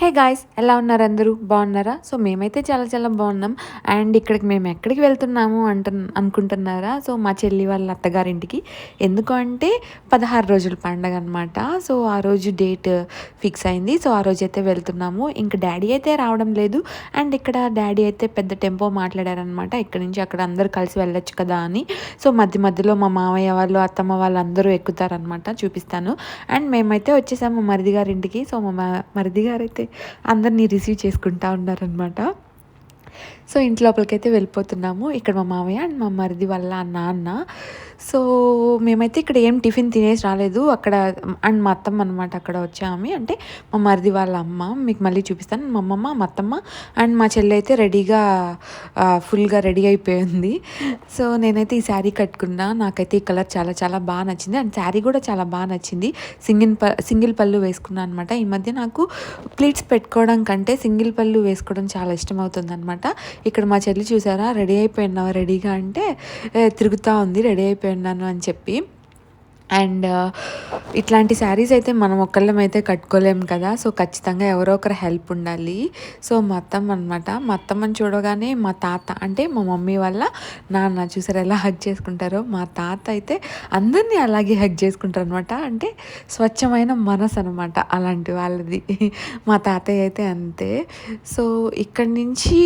Hey guys ఎలా ఉన్నారు అందరూ? బాగున్నారా? సో మేమైతే చాలా చాలా బాగున్నాం. అండ్ ఇక్కడికి మేము ఎక్కడికి వెళ్తున్నాము అంటు అనుకుంటున్నారా? సో మా చెల్లి వాళ్ళ అత్తగారింటికి. ఎందుకు అంటే పదహారు రోజుల పండగ అనమాట సో ఆ రోజు డేట్ ఫిక్స్ అయింది. సో ఆ రోజు అయితే వెళ్తున్నాము. ఇంక డాడీ అయితే రావడం లేదు. అండ్ ఇక్కడ డాడీ అయితే పెద్ద టెంపో మాట్లాడారనమాట ఇక్కడ నుంచి అక్కడ అందరూ కలిసి వెళ్ళొచ్చు కదా అని. సో మధ్య మధ్యలో మా మామయ్య వాళ్ళు అత్తమ్మ వాళ్ళు అందరూ ఎక్కుతారనమాట చూపిస్తాను. అండ్ మేమైతే వచ్చేసాము మరిది గారింటికి. సో మా మరిది గారు అయితే అందరినీ రిసీవ్ చేసుకుంటా ఉన్నారనమాట సో ఇంటి లోపలికైతే వెళ్ళిపోతున్నాము. ఇక్కడ మా మామయ్య అండ్ మా మరిది వాళ్ళ నాన్న. సో మేమైతే ఇక్కడ ఏం టిఫిన్ తినేసి రాలేదు. అక్కడ అండ్ మా అత్తమ్మ అనమాట అక్కడ వచ్చామి అంటే మా మరిది వాళ్ళ అమ్మ. మీకు మళ్ళీ చూపిస్తాను. మా అమ్మమ్మ మా అత్తమ్మ అండ్ మా చెల్లి అయితే రెడీగా ఫుల్గా రెడీ అయిపోయింది. సో నేనైతే ఈ శారీ కట్టుకున్నా. నాకైతే ఈ కలర్ చాలా చాలా బాగా నచ్చింది. అండ్ శారీ కూడా చాలా బాగా నచ్చింది. సింగిల్ ప సింగిల్ పళ్ళు వేసుకున్నాను అనమాట ఈ మధ్య నాకు ప్లీట్స్ పెట్టుకోవడం కంటే సింగిల్ పళ్ళు వేసుకోవడం చాలా ఇష్టం అవుతుంది అనమాట ఇక్కడ మా చెల్లి చూసారా? రెడీ అయిపోయినావా? రెడీగా అంటే తిరుగుతూ ఉంది. రెడీ అయిపోయినాను అని చెప్పి. అండ్ ఇట్లాంటి శారీస్ అయితే మనం ఒక్కళ్ళమైతే కట్టుకోలేము కదా. సో ఖచ్చితంగా ఎవరో ఒకరు హెల్ప్ ఉండాలి. సో మా అత్తమ్మ అనమాట మా అత్తమ్మని చూడగానే మా తాత అంటే మా మమ్మీ వల్ల నాన్న చూసారు ఎలా హగ్ చేసుకుంటారో? మా తాత అయితే అందరినీ అలాగే హగ్ చేసుకుంటారు అనమాట అంటే స్వచ్ఛమైన మనసు అనమాట అలాంటి వాళ్ళది. మా తాతయ్య అయితే అంతే. సో ఇక్కడి నుంచి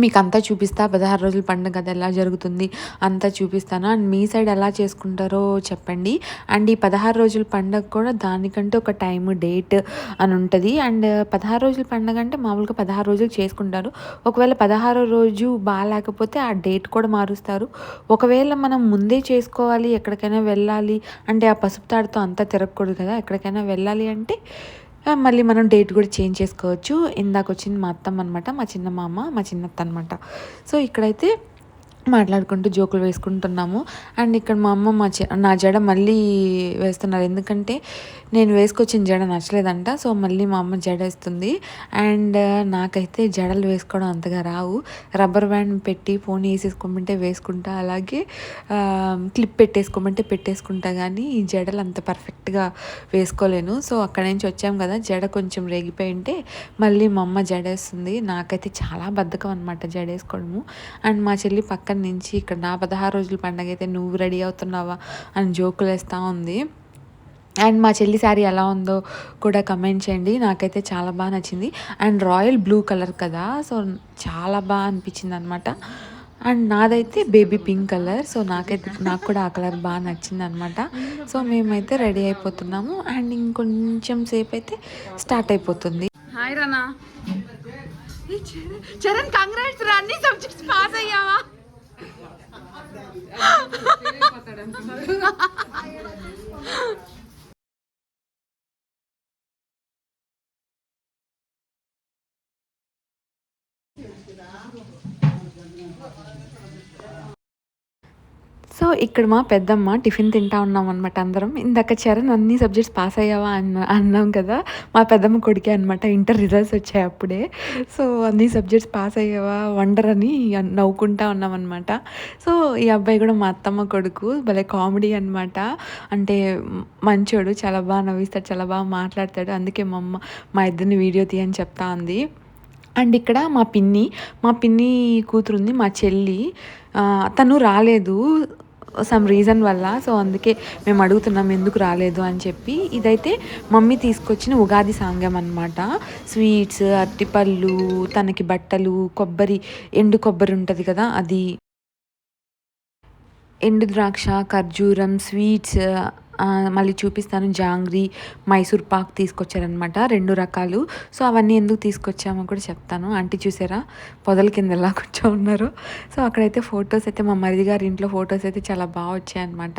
మీకు అంతా చూపిస్తా పదహారు రోజుల పండుగ అది ఎలా జరుగుతుంది అంతా చూపిస్తాను. అండ్ మీ సైడ్ ఎలా చేసుకుంటారో చెప్పండి. అండ్ ఈ పదహారు రోజుల పండుగ కూడా దానికంటే ఒక టైం డేట్ అని ఉంటుంది. అండ్ పదహారు రోజుల పండుగ అంటే మామూలుగా పదహారు రోజులు చేసుకుంటారు. ఒకవేళ పదహారో రోజు బాగాలేకపోతే ఆ డేట్ కూడా మారుస్తారు. ఒకవేళ మనం ముందే చేసుకోవాలి ఎక్కడికైనా వెళ్ళాలి అంటే ఆ పసుపు తాడుతో అంతా తిరగకూడదు కదా ఎక్కడికైనా వెళ్ళాలి అంటే మళ్ళీ మనం డేట్ కూడా చేంజ్ చేసుకోవచ్చు. ఇందాక వచ్చింది మా అత్తమ్మ అనమాట మా చిన్న మామ మా చిన్నత్త అనమాట సో ఇక్కడైతే మాట్లాడుకుంటూ జోకులు వేసుకుంటున్నాము. అండ్ ఇక్కడ మా అమ్మ మా నా జడ మళ్ళీ వేస్తున్నారు. ఎందుకంటే నేను వేసుకొచ్చిన జడ నచ్చలేదంట. సో మళ్ళీ మా అమ్మ జడ వేస్తుంది. అండ్ నాకైతే జడలు వేసుకోవడం అంతగా రావు. రబ్బర్ బ్యాండ్ పెట్టి ఫోన్ వేసేసుకోమంటే వేసుకుంటా. అలాగే క్లిప్ పెట్టేసుకోమంటే పెట్టేసుకుంటా. కానీ ఈ జడలు అంత పర్ఫెక్ట్గా వేసుకోలేను. సో అక్కడ నుంచి వచ్చాం కదా జడ కొంచెం రేగిపోయి ఉంటే మళ్ళీ మా అమ్మ జడ వేస్తుంది. నాకైతే చాలా బద్ధకం అనమాట జడ వేసుకోవడము. అండ్ మా చెల్లి పక్క అక్కడి నుంచి ఇక్కడ నా పదహారు రోజుల పండగ అయితే నువ్వు రెడీ అవుతున్నావా అని జోకులు వేస్తూ ఉంది. అండ్ మా చెల్లి శారీ ఎలా ఉందో కూడా కమెంట్ చేయండి. నాకైతే చాలా బాగా నచ్చింది. అండ్ రాయల్ బ్లూ కలర్ కదా సో చాలా బాగా అనిపించింది అనమాట అండ్ నాదైతే బేబీ పింక్ కలర్ సో నాకైతే నాకు కూడా ఆ కలర్ బాగా నచ్చింది అనమాట సో మేమైతే రెడీ అయిపోతున్నాము. అండ్ ఇంకొంచెం సేపు అయితే స్టార్ట్ అయిపోతుంది. హాయ్ రానా. చరణ్ కంగ్రాట్స్ రా. అన్ని సబ్జెక్ట్స్ పాస్ అయ్యావా? ಮಾತಾಡ సో ఇక్కడ మా పెద్దమ్మ టిఫిన్ తింటా ఉన్నాం అనమాట అందరం. ఇందాక చరణ్ అన్ని సబ్జెక్ట్స్ పాస్ అయ్యావా? అన్న అన్నాం కదా. మా పెద్దమ్మ కొడుకే అనమాట ఇంటర్ రిజల్ట్స్ వచ్చాయి అప్పుడే. సో అన్ని సబ్జెక్ట్స్ పాస్ అయ్యావా? వండర్ అని నవ్వుకుంటా ఉన్నాం అనమాట సో ఈ అబ్బాయి కూడా మా అత్తమ్మ కొడుకు భలే కామెడీ అనమాట అంటే మంచోడు చాలా బాగా నవ్విస్తాడు చాలా బాగా మాట్లాడతాడు. అందుకే మా అమ్మ మా ఇద్దరిని వీడియో తీయని చెప్తా ఉంది అండ్ ఇక్కడ మా పిన్ని మా పిన్ని కూతురుంది మా చెల్లి. తను రాలేదు సమ్ రీజన్ వల్ల సో అందుకే మేము అడుగుతున్నాం ఎందుకు రాలేదు అని చెప్పి. ఇదైతే మమ్మీ తీసుకొచ్చిన ఉగాది సాంగం అనమాట స్వీట్స్ అరటిపళ్ళు తనకి బట్టలు కొబ్బరి ఎండు కొబ్బరి ఉంటుంది కదా అది. ఎండు ద్రాక్ష ఖర్జూరం స్వీట్స్ మళ్ళీ చూపిస్తాను. జాంగ్రీ మైసూర్ పాక్ తీసుకొచ్చారనమాట రెండు రకాలు. సో అవన్నీ ఎందుకు తీసుకొచ్చామో కూడా చెప్తాను. ఆంటీ చూసారా? పొదల కింద ఎలా కూర్చో ఉన్నారు. సో అక్కడైతే ఫొటోస్ అయితే మా మరిది గారి ఇంట్లో ఫొటోస్ అయితే చాలా బాగా వచ్చాయన్నమాట.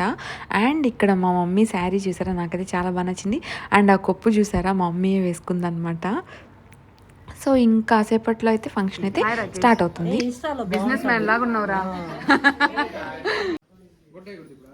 అండ్ ఇక్కడ మా మమ్మీ శారీ చూసారా? నాకైతే చాలా బాగా నచ్చింది. అండ్ ఆ కొప్పు చూసారా? మా మమ్మీ వేసుకుందనమాట సో ఇంకాసేపట్లో అయితే ఫంక్షన్ అయితే స్టార్ట్ అవుతుంది. బిజినెస్ మ్యాన్ లాగా ఉన్నావురా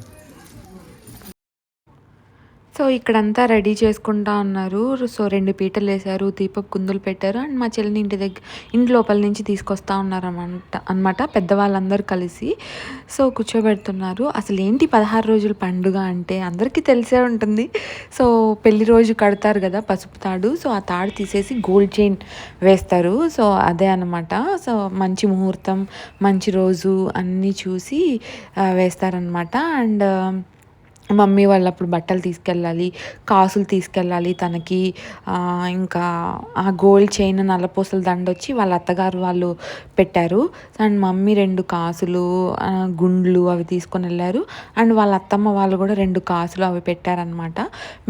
సో ఇక్కడంతా రెడీ చేసుకుంటా ఉన్నారు. సో రెండు పీటలు వేశారు దీపపు కుందులు పెట్టారు అండ్ మా చెల్లిని ఇంటి దగ్గర ఇంటి లోపల నుంచి తీసుకొస్తా ఉన్నారు అన్నమాట అనమాట పెద్దవాళ్ళందరూ కలిసి. సో కూర్చోబెడుతున్నారు. అసలు ఏంటి పదహారు రోజుల పండుగ అంటే అందరికీ తెలిసే ఉంటుంది. సో పెళ్ళి రోజు కడతారు కదా పసుపు తాడు. సో ఆ తాడు తీసేసి గోల్డ్ చైన్ వేస్తారు. సో అదే అనమాట సో మంచి ముహూర్తం మంచి రోజు అన్నీ చూసి వేస్తారనమాట అండ్ మమ్మీ వాళ్ళు అప్పుడు బట్టలు తీసుకెళ్ళాలి కాసులు తీసుకెళ్ళాలి తనకి ఇంకా ఆ గోల్డ్ చైన్ నల్లపూసల దండ వచ్చి వాళ్ళ అత్తగారు వాళ్ళు పెట్టారు. అండ్ మమ్మీ రెండు కాసులు గుండ్లు అవి తీసుకొని వెళ్ళారు. అండ్ వాళ్ళ అత్తమ్మ వాళ్ళు కూడా రెండు కాసులు అవి పెట్టారనమాట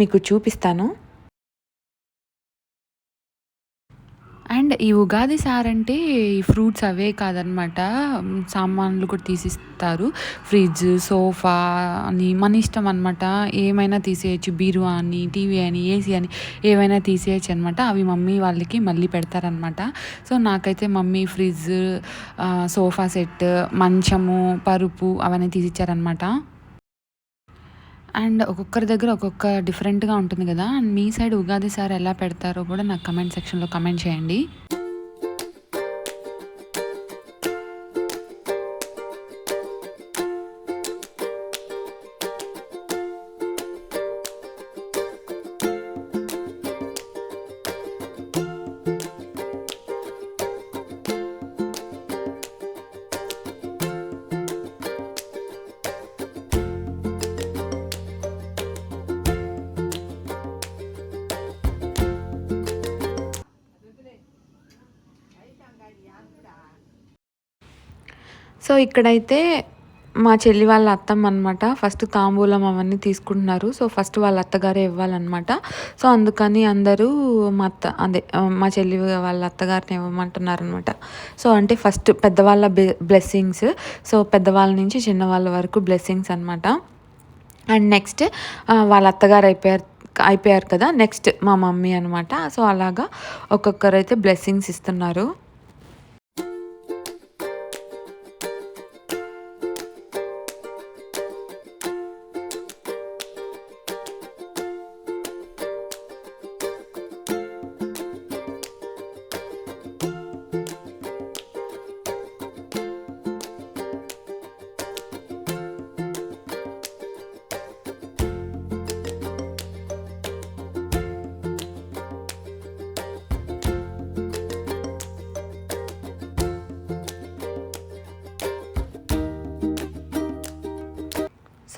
మీకు చూపిస్తాను. అండ్ ఈ ఉగాది సార్ అంటే ఈ ఫ్రూట్స్ అవే కాదనమాట. సామాన్లు కూడా తీసిస్తారు. ఫ్రిడ్జ్ సోఫా అని మన ఇష్టం అనమాట. ఏమైనా తీసేయచ్చు. బీరువా అని టీవీ అని ఏసీ అని ఏమైనా తీసేయచ్చు అనమాట. అవి మమ్మీ వాళ్ళకి మళ్ళీ పెడతారనమాట. సో నాకైతే మమ్మీ ఫ్రిడ్జ్ సోఫా సెట్ మంచము పరుపు అవన్నీ తీసిచ్చారనమాట. అండ్ ఒక్కొక్కరి దగ్గర ఒక్కొక్క డిఫరెంట్గా ఉంటుంది కదా. అండ్ మీ సైడ్ ఉగాది సార్ ఎలా పెడతారో కూడా నాకు కమెంట్ సెక్షన్లో కమెంట్ చేయండి. సో ఇక్కడైతే మా చెల్లి వాళ్ళ అత్తమ్మ అనమాట ఫస్ట్ తాంబూలం అవన్నీ తీసుకుంటున్నారు. సో ఫస్ట్ వాళ్ళ అత్తగారే ఇవ్వాలన్నమాట. సో అందుకని అందరూ మా అత్త అదే మా చెల్లి వాళ్ళ అత్తగారిని ఇవ్వమంటున్నారు అనమాట సో అంటే ఫస్ట్ పెద్దవాళ్ళ బ్లెస్సింగ్స్. సో పెద్దవాళ్ళ నుంచి చిన్నవాళ్ళ వరకు బ్లెస్సింగ్స్ అనమాట అండ్ నెక్స్ట్ వాళ్ళ అత్తగారు అయిపోయారు అయిపోయారు కదా. నెక్స్ట్ మా మమ్మీ అనమాట సో అలాగా ఒక్కొక్కరు అయితే బ్లెస్సింగ్స్ ఇస్తున్నారు.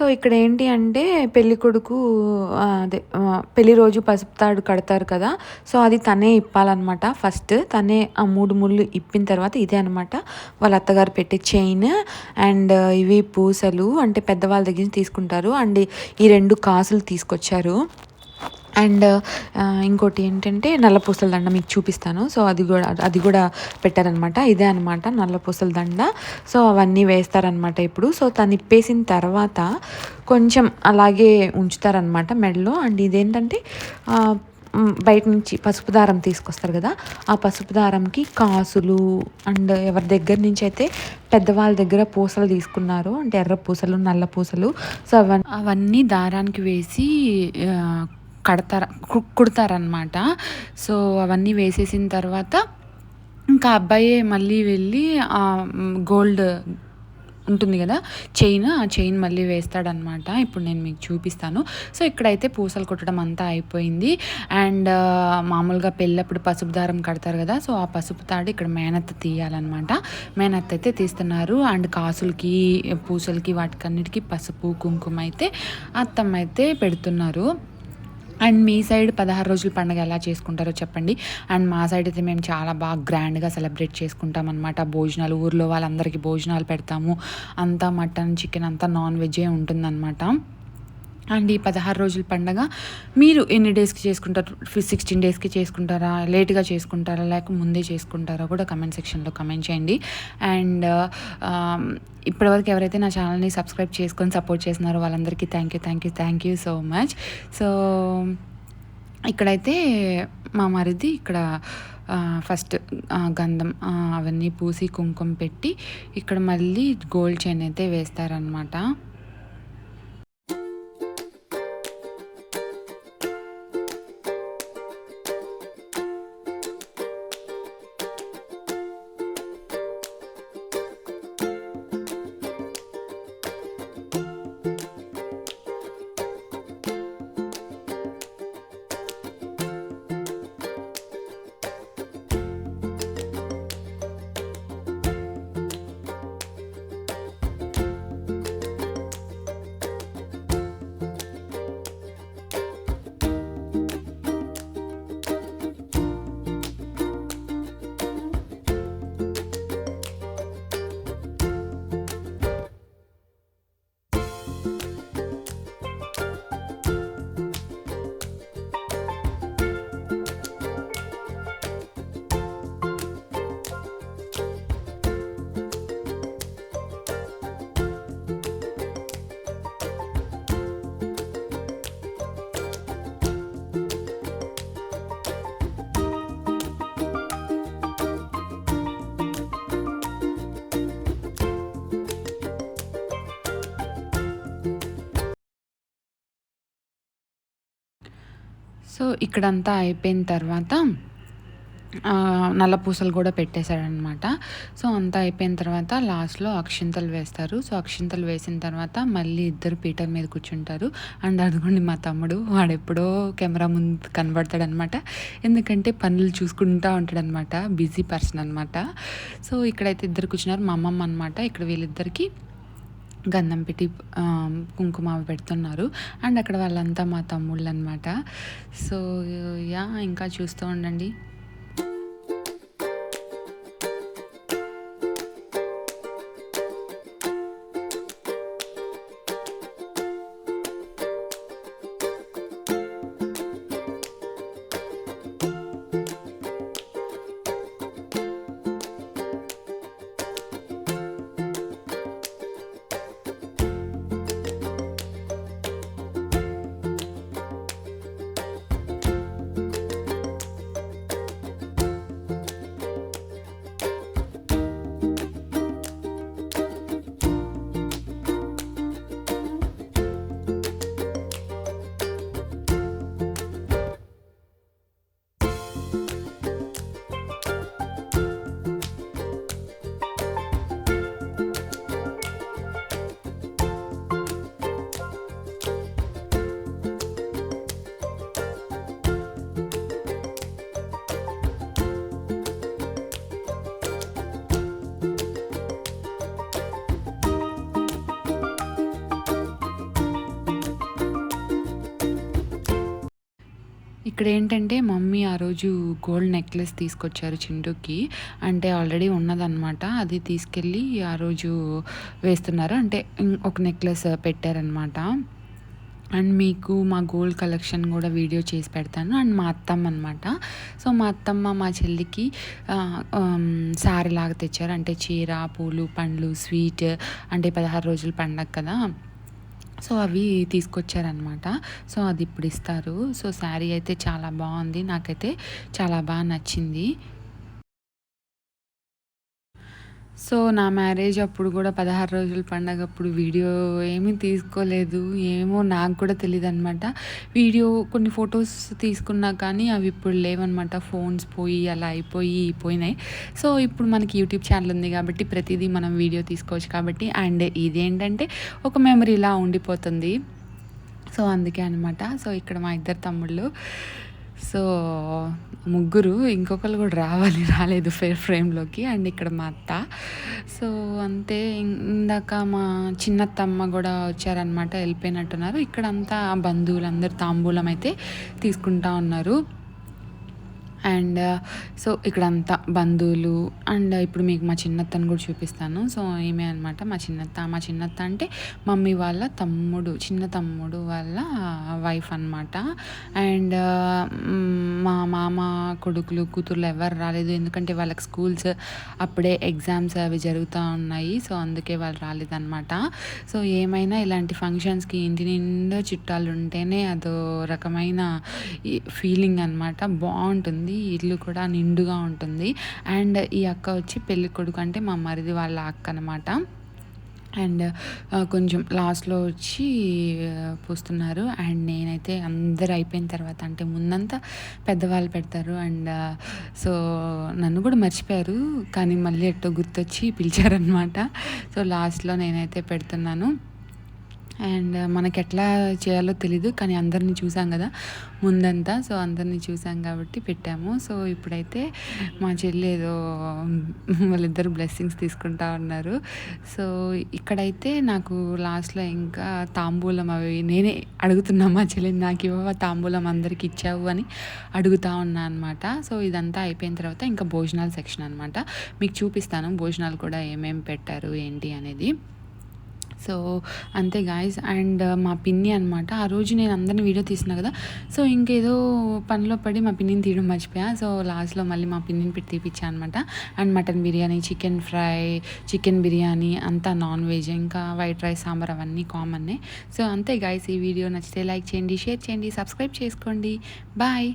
సో ఇక్కడ ఏంటి అంటే పెళ్ళి కొడుకు అదే పెళ్ళి పెళ్ళి రోజు పసుపు తాడు కడతారు కదా సో అది తనే ఇప్పాలన్నమాట. ఫస్ట్ తనే ఆ మూడు ముళ్ళు ఇప్పిన తర్వాత ఇదే అనమాట వాళ్ళ అత్తగారు పెట్టే చైన్ అండ్ ఇవి పూసలు అంటే పెద్దవాళ్ళ దగ్గర నుంచి తీసుకుంటారు. అండ్ ఈ రెండు కాసులు తీసుకొచ్చారు. అండ్ ఇంకోటి ఏంటంటే నల్ల పూసల దండ మీకు చూపిస్తాను. సో అది కూడా అది కూడా పెట్టారనమాట. ఇదే అనమాట నల్ల పూసల దండ. సో అవన్నీ వేస్తారనమాట ఇప్పుడు. సో తను ఇప్పేసిన తర్వాత కొంచెం అలాగే ఉంచుతారనమాట మెడలో. అండ్ ఇదేంటంటే బయట నుంచి పసుపు దారం తీసుకొస్తారు కదా ఆ పసుపు దారంకి కాసులు అండ్ ఎవరి దగ్గర నుంచి అయితే పెద్దవాళ్ళ దగ్గర పూసలు తీసుకున్నారు అంటే ఎర్ర పూసలు నల్ల పూసలు. సో అవన్నీ అవన్నీ దారానికి వేసి కడతారు కు- కుడతారనమాట సో అవన్నీ వేసేసిన తర్వాత ఇంకా అబ్బాయి మళ్ళీ వెళ్ళి గోల్డ్ ఉంటుంది కదా చైన్ ఆ చైన్ మళ్ళీ వేస్తాడనమాట ఇప్పుడు నేను మీకు చూపిస్తాను. సో ఇక్కడైతే పూసలు కుట్టడం అంతా అయిపోయింది. అండ్ మామూలుగా పెళ్ళప్పుడు పసుపు దారం కడతారు కదా సో ఆ పసుపు తాడు ఇక్కడ మేనత్త తీయాలన్నమాట. మేనత్త అయితే తీస్తున్నారు. అండ్ కాసులకి పూసలకి వాటికన్నిటికీ పసుపు కుంకుమ అయితే అత్తమ్మ అయితే పెడుతున్నారు. అండ్ మీ సైడ్ పదహారు రోజుల పండుగ ఎలా చేసుకుంటారో చెప్పండి. అండ్ మా సైడ్ అయితే మేము చాలా బాగా గ్రాండ్గా సెలబ్రేట్ చేసుకుంటాం అనమాట భోజనాలు ఊర్లో వాళ్ళందరికీ భోజనాలు పెడతాము. అంతా మటన్ చికెన్ అంతా నాన్ వెజ్జే ఉంటుందన్నమాట. అండ్ ఈ పదహారు రోజుల పండగ మీరు ఎన్ని డేస్కి చేసుకుంటారు? సిక్స్టీన్ డేస్కి చేసుకుంటారా? లేట్గా చేసుకుంటారా? లేక ముందే చేసుకుంటారా? కూడా కమెంట్ సెక్షన్లో కమెంట్ చేయండి. అండ్ ఇప్పటివరకు ఎవరైతే నా ఛానల్ని సబ్స్క్రైబ్ చేసుకొని సపోర్ట్ చేస్తున్నారో వాళ్ళందరికీ thank you thank you thank you so much so ఇక్కడైతే మా మరిది ఇక్కడ ఫస్ట్ గంధం అవన్నీ పూసి కుంకుమ పెట్టి ఇక్కడ మళ్ళీ గోల్డ్ చైన్ అయితే వేస్తారనమాట సో ఇక్కడంతా అయిపోయిన తర్వాత నల్ల పూసలు కూడా పెట్టేశాడనమాట సో అంతా అయిపోయిన తర్వాత లాస్ట్లో అక్షింతలు వేస్తారు. సో అక్షింతలు వేసిన తర్వాత మళ్ళీ ఇద్దరు పీటర్ మీద కూర్చుంటారు. అండ్ అదిగోండి మా తమ్ముడు వాడు ఎప్పుడో కెమెరా ముందు కనబడతాడనమాట ఎందుకంటే పనులు చూసుకుంటూ ఉంటాడనమాట బిజీ పర్సన్ అనమాట సో ఇక్కడైతే ఇద్దరు కూర్చున్నారు. మా అమ్మమ్మ అనమాట ఇక్కడ వీళ్ళిద్దరికి గంధం పెట్టి కుంకుమ అవి పెడుతున్నారు. అండ్ అక్కడ వాళ్ళంతా మా తమ్ముళ్ళు అనమాట సో యా ఇంకా చూస్తూ ఉండండి. ఇక్కడ ఏంటంటే మమ్మీ ఆ రోజు గోల్డ్ నెక్లెస్ తీసుకొచ్చారు చింటూకి. అంటే ఆల్రెడీ ఉన్నదన్నమాట. అది తీసుకెళ్ళి ఆ రోజు వేస్తున్నారు. అంటే ఒక నెక్లెస్ పెట్టారనమాట అండ్ మీకు మా గోల్డ్ కలెక్షన్ కూడా వీడియో చేసి పెడతాను. అండ్ మా అత్తమ్మ అనమాట సో మా అత్తమ్మ మా చెల్లికి సారీ లాగా తెచ్చారు. అంటే చీర పూలు పండ్లు స్వీట్ అంటే పదహారు రోజుల పండగ కదా. సో అవి తీసుకొచ్చారనమాట సో అది ఇప్పుడు ఇస్తారు. సో శారీ అయితే చాలా బాగుంది. నాకైతే చాలా బాగా నచ్చింది. సో నా మ్యారేజ్ అప్పుడు కూడా పదహారు రోజుల పండగ అప్పుడు వీడియో ఏమీ తీసుకోలేదు. ఏమో నాకు కూడా తెలియదు అనమాట వీడియో కొన్ని ఫొటోస్ తీసుకున్నా కానీ అవి ఇప్పుడు లేవన్నమాట. ఫోన్స్ పోయి అలా అయిపోయి పోయినాయి. సో ఇప్పుడు మనకి యూట్యూబ్ ఛానల్ ఉంది కాబట్టి ప్రతిదీ మనం వీడియో తీసుకోవచ్చు కాబట్టి. అండ్ ఇదేంటంటే ఒక మెమరీలా ఉండిపోతుంది. సో అందుకే అనమాట సో ఇక్కడ మా ఇద్దరు తమ్ముళ్ళు. సో ముగ్గురు ఇంకొకరు కూడా రావాలి రాలేదు ఫేర్ ఫ్రేమ్లోకి అండ్ ఇక్కడ మా అత్త. సో అంతే ఇందాక మా చిన్నత్తమ్మ కూడా వచ్చారనమాట వెళ్ళిపోయినట్టున్నారు. ఇక్కడ అంతా బంధువులందరూ తాంబూలం అయితే తీసుకుంటా ఉన్నారు. అండ్ uh, సో ఇక్కడంతా బంధువులు అండ్ uh, ఇప్పుడు మీకు మా చిన్నత్తను కూడా చూపిస్తాను. సో ఏమే అనమాట మా చిన్నత్త. మా చిన్నత్త అంటే మమ్మీ వాళ్ళ తమ్ముడు చిన్న తమ్ముడు వాళ్ళ వైఫ్ అనమాట అండ్ uh, మా మామ కొడుకులు కూతుర్లు ఎవరు రాలేదు. ఎందుకంటే వాళ్ళకి స్కూల్స్ అప్పుడే ఎగ్జామ్స్ అవి జరుగుతూ ఉన్నాయి. సో అందుకే వాళ్ళు రాలేదన్నమాట. సో ఏమైనా ఇలాంటి ఫంక్షన్స్కి ఇంటి నిండా చుట్టాలు ఉంటేనే అదో రకమైన ఫీలింగ్ అనమాట బాగుంటుంది. ఇల్లు కూడా నిండుగా ఉంటుంది. అండ్ ఈ అక్క వచ్చి పెళ్ళి కొడుకు అంటే మా మరిది వాళ్ళ అక్క అనమాట అండ్ కొంచెం లాస్ట్లో వచ్చి పూస్తున్నారు. అండ్ నేనైతే అందరు అయిపోయిన తర్వాత అంటే ముందంతా పెద్దవాళ్ళు పెడతారు. అండ్ సో నన్ను కూడా మర్చిపోయారు. కానీ మళ్ళీ ఎట్టో గుర్తొచ్చి పిలిచారనమాట సో లాస్ట్లో నేనైతే పెడుతున్నాను. అండ్ మనకి ఎట్లా చేయాలో తెలీదు కానీ అందరినీ చూసాం కదా. ముందంతా సో అందరినీ చూసాం కాబట్టి పెట్టాము. సో ఇప్పుడైతే మా చెల్లి ఏదో వాళ్ళిద్దరు బ్లెస్సింగ్స్ తీసుకుంటా ఉన్నారు. సో ఇక్కడైతే నాకు లాస్ట్లో ఇంకా తాంబూలం అవి నేనే అడుగుతున్నా మా చెల్లిని నాకు ఇవ్వ తాంబూలం అందరికి ఇచ్చావు అని అడుగుతా ఉన్నా అనమాట సో ఇదంతా అయిపోయిన తర్వాత ఇంకా భోజనాల సెక్షన్ అనమాట మీకు చూపిస్తాను భోజనాలు కూడా ఏమేమి పెట్టారు ఏంటి అనేది. సో అంతే గాయస్ అండ్ uh, మా పిన్ని అనమాట ఆ రోజు నేను అందరిని వీడియో తీసిన కదా. సో ఇంకేదో పనిలో పడి మా పిన్నిని తీయడం మర్చిపోయా. సో లాస్ట్లో మళ్ళీ మా పిన్నిని పెట్టి తీపిచ్చా అనమాట and mutton biryani chicken fry chicken biryani అంతా నాన్ వెజ్ ఇంకా వైట్ రైస్ సాంబార్ అవన్నీ కామన్నే సో అంతే గాయస్ ఈ వీడియో నచ్చితే లైక్ చేయండి షేర్ చేయండి సబ్స్క్రైబ్ చేసుకోండి. బాయ్